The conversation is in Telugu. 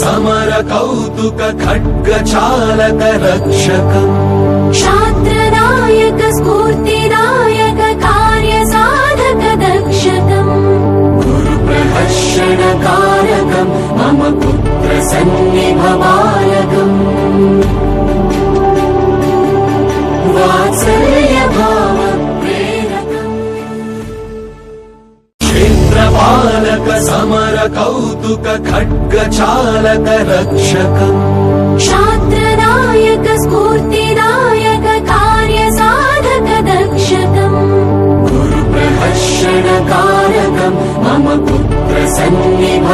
సమర కౌతుక ఖడ్గ చాలక రక్షకం. క్షాత్రదాయక స్ఫూర్తిదాయక కార్య సాధక దక్షకం. గురు ప్రహర్షణ కారకం మమ పుత్ర సన్నిభ వాత్సల్య భావ ప్రేరకం. క్షేత్రపాలక సమర కౌతుక ఖడ్గ చాలక రక్షకం. క్షాత్రదాయక స్ఫూర్తిదాయక కార్య సాధక దక్షకం. గురు ప్రహర్షణ కారకం మమ పుత్ర సన్నిభ